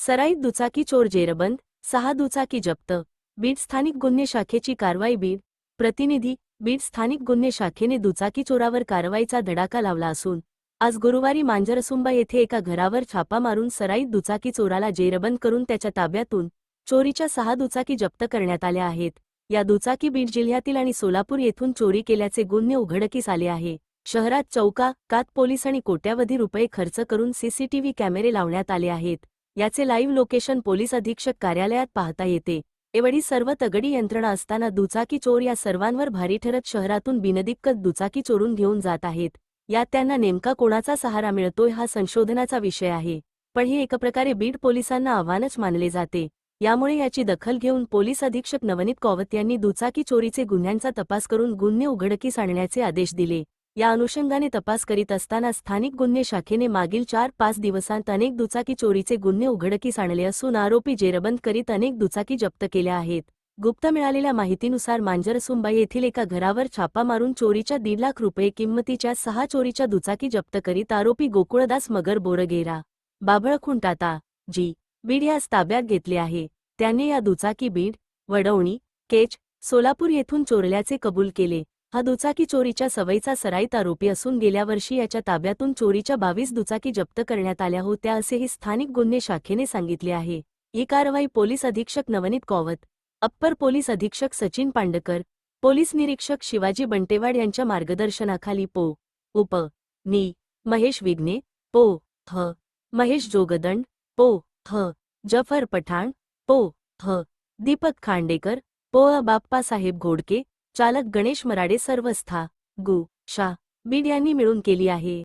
सराईत दुचाकी चोर जेरबंद सहा दुचाकी जप्त. बीड स्थानिक गुन्हे शाखेची कारवाई बीड. प्रतिनिधी बीड स्थानिक गुन्हे शाखेने दुचाकी चोरावर कारवाईचा धडाका लावला असून आज गुरुवारी मांजरसुंबा येथे एका घरावर छापा मारून सराईत दुचाकी चोराला जेरबंद करून त्याच्या ताब्यातून चोरीच्या सहा दुचाकी जप्त करण्यात आल्या आहेत. या दुचाकी बीड जिल्ह्यातील आणि सोलापूर येथून चोरी केल्याचे गुन्हे उघडकीस आले आहे. शहरात चौका कात पोलीस आणि कोट्यावधी रुपये खर्च करून सीसीटीव्ही कॅमेरे लावण्यात आले आहेत. याचे लाईव्ह लोकेशन पोलीस अधीक्षक कार्यालयात पाहता येते. एवढी सर्व तगडी यंत्रणा असताना दुचाकी चोर या सर्वांवर भारी ठरत शहरातून बिनदिक्कत दुचाकी चोरून घेऊन जात आहेत. यात त्यांना नेमका कोणाचा सहारा मिळतोय हा संशोधनाचा विषय आहे. पण हे एक प्रकारे बीड पोलिसांना आव्हानच मानले जाते. यामुळे याची दखल घेऊन पोलीस अधीक्षक नवनीत कौवत यांनी दुचाकी चोरीचे गुन्ह्यांचा तपास करून गुन्हे उघडकीस आणण्याचे आदेश दिले. या अनुषंगाने तपास करीत असताना स्थानिक गुन्हे शाखेने मागील चार पाच दिवसांत अनेक दुचाकी चोरीचे गुन्हे उघडकीस आणले असून आरोपी जेरबंद करीत अनेक दुचाकी जप्त केल्या आहेत. गुप्त मिळालेल्या माहितीनुसार मांजरसुंबाई येथील एका घरावर छापा मारून चोरीच्या दीड लाख रुपये किंमतीच्या सहा चोरीच्या दुचाकी जप्त करीत आरोपी गोकुळदास मगर बोरगेरा बाभळखुंटाता जी बीड यास ताब्यात घेतले आहे. त्याने या दुचाकी बीड वडवणी केच सोलापूर येथून चोरल्याचे कबूल केले. हा दुचाकी चोरीच्या सवयीचा सराईत आरोपी असून गेल्या वर्षी याच्या ताब्यातून चोरीच्या बावीस दुचाकी जप्त करण्यात आल्या होत्या असेही स्थानिक गुन्हे शाखेने सांगितले आहे. ही कारवाई पोलीस अधीक्षक नवनीत कौवत अप्पर पोलीस अधीक्षक सचिन पांडकर पोलीस निरीक्षक शिवाजी बंटेवाड यांच्या मार्गदर्शनाखाली पो. उप. नी. महेश विघ्ने पो. ह महेश जोगदंड पो. ह जफर पठाण पो. ह दीपक खांडेकर पो. अ. बाप्पासाहेब घोडके चालक गणेश मराडे सर्वस्था गु शा बीड यांनी मिळून केली आहे.